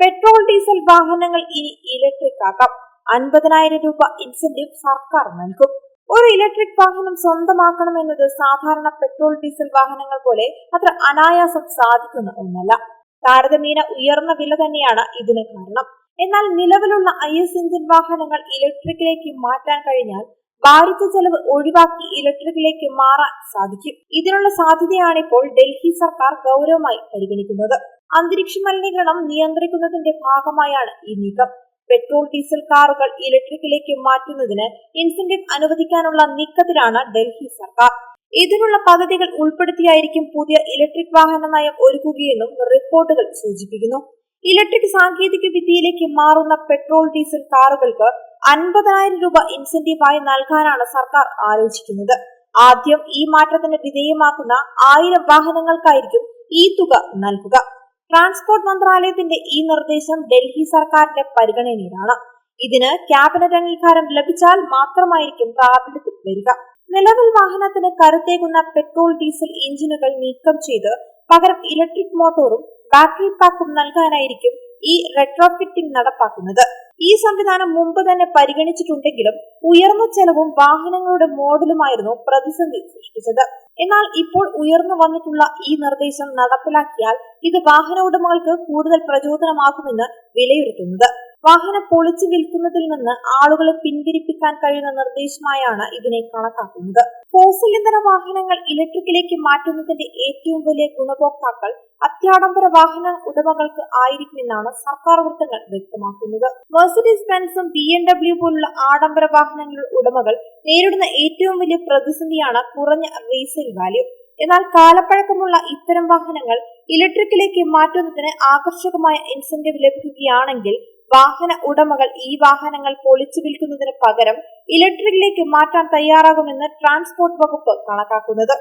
Petrol diesel വാഹനങ്ങൾ ഇനി electric ആക്കാം. അൻപതിനായിരം രൂപ ഇൻസെന്റീവ് സർക്കാർ നൽകും. ഒരു ഇലക്ട്രിക് വാഹനം സ്വന്തമാക്കണമെന്നത് സാധാരണ പെട്രോൾ ഡീസൽ വാഹനങ്ങൾ പോലെ അത്ര അനായാസം സാധിക്കുന്ന ഒന്നല്ല. താരതമ്യേന ഉയർന്ന വില തന്നെയാണ് ഇതിന് കാരണം. എന്നാൽ നിലവിലുള്ള ഐ എസ് എഞ്ചിൻ വാഹനങ്ങൾ ഇലക്ട്രിക്കിലേക്ക് മാറ്റാൻ കഴിഞ്ഞാൽ ഭാരിച്ച ചെലവ് ഒഴിവാക്കി ഇലക്ട്രിക്കിലേക്ക് മാറാൻ സാധിക്കും. ഇതിനുള്ള സാധ്യതയാണ് ഇപ്പോൾ ഡൽഹി സർക്കാർ ഗൗരവമായി പരിഗണിക്കുന്നത്. അന്തരീക്ഷ മലിനീകരണം നിയന്ത്രിക്കുന്നതിന്റെ ഭാഗമായാണ് ഈ നീക്കം. പെട്രോൾ ഡീസൽ കാറുകൾ ഇലക്ട്രിക്കിലേക്ക് മാറ്റുന്നതിന് ഇൻസെന്റീവ് അനുവദിക്കാനുള്ള നീക്കത്തിലാണ് ഡൽഹി സർക്കാർ. ഇതിനുള്ള പദ്ധതികൾ ഉൾപ്പെടുത്തിയായിരിക്കും പുതിയ ഇലക്ട്രിക് വാഹന നയം ഒരുക്കുകയെന്നും റിപ്പോർട്ടുകൾ സൂചിപ്പിക്കുന്നു. ഇലക്ട്രിക് സാങ്കേതിക വിദ്യയിലേക്ക് മാറുന്ന പെട്രോൾ ഡീസൽ കാറുകൾക്ക് അൻപതിനായിരം രൂപ ഇൻസെന്റീവായി നൽകാനാണ് സർക്കാർ ആലോചിക്കുന്നത്. ആദ്യം ഈ മാറ്റത്തിന് വിധേയമാക്കുന്ന ആയിരം വാഹനങ്ങൾക്കായിരിക്കും ഈ തുക നൽകുക. ട്രാൻസ്പോർട്ട് മന്ത്രാലയത്തിന്റെ ഈ നിർദ്ദേശം ഡൽഹി സർക്കാരിന്റെ പരിഗണനയിലാണ്. ഇതിന് ക്യാബിനറ്റ് അംഗീകാരം ലഭിച്ചാൽ മാത്രമായിരിക്കും പ്രാബല്യത്തിൽ വരിക. നിലവിൽ വാഹനത്തിന് കരുത്തേകുന്ന പെട്രോൾ ഡീസൽ എഞ്ചിനുകൾ നീക്കം ചെയ്ത് പകരം ഇലക്ട്രിക് മോട്ടോറും ബാറ്ററി പാക്കും നൽകാനായിരിക്കും ഈ റെട്രോഫിറ്റിംഗ് നടപ്പാക്കുന്നത്. ഈ സംവിധാനം മുമ്പ് തന്നെ പരിഗണിച്ചിട്ടുണ്ടെങ്കിലും ഉയർന്ന ചെലവും വാഹനങ്ങളുടെ മോഡലുമായിരുന്നു പ്രതിസന്ധി സൃഷ്ടിച്ചത്. എന്നാൽ ഇപ്പോൾ ഉയർന്നു വന്നിട്ടുള്ള ഈ നിർദ്ദേശം നടപ്പിലാക്കിയാൽ ഇത് വാഹന ഉടമകൾക്ക് കൂടുതൽ പ്രചോദനമാകുമെന്ന് വിലയിരുത്തുന്നത്. വാഹനം പൊളിച്ചു വിൽക്കുന്നതിൽ നിന്ന് ആളുകളെ പിന്തിരിപ്പിക്കാൻ കഴിയുന്ന നിർദ്ദേശമായാണ് ഇതിനെ കണക്കാക്കുന്നത്. ഫോസിൽ ഇന്ധന വാഹനങ്ങൾ ഇലക്ട്രിക്കിലേക്ക് മാറ്റുന്നതിന്റെ ഏറ്റവും വലിയ ഗുണഭോക്താക്കൾ അത്യാഡംബര വാഹന ഉടമകൾക്ക് ആയിരിക്കുമെന്നാണ് സർക്കാർ വൃത്തങ്ങൾ വ്യക്തമാക്കുന്നത്. മെർസിഡീസ് ബെൻസും ബി എം ഡബ്ല്യു പോലുള്ള ആഡംബര വാഹനങ്ങളുടെ ഉടമകൾ നേരിടുന്ന ഏറ്റവും വലിയ പ്രതിസന്ധിയാണ് കുറഞ്ഞ റീസെയിൽ വാല്യൂ എന്നാൽ കാലപ്പഴക്കമുള്ള ഇത്തരം വാഹനങ്ങൾ ഇലക്ട്രിക്കിലേക്ക് മാറ്റുന്നതിന് ആകർഷകമായ ഇൻസെന്റീവ് ലഭിക്കുകയാണെങ്കിൽ വാഹന ഉടമകൾ ഈ വാഹനങ്ങൾ പൊളിച്ചു വിൽക്കുന്നതിന് പകരം ഇലക്ട്രിക്കിലേക്ക് മാറ്റാൻ തയ്യാറാകുമെന്ന് ട്രാൻസ്പോർട്ട് വകുപ്പ് കണക്കാക്കുന്നത്.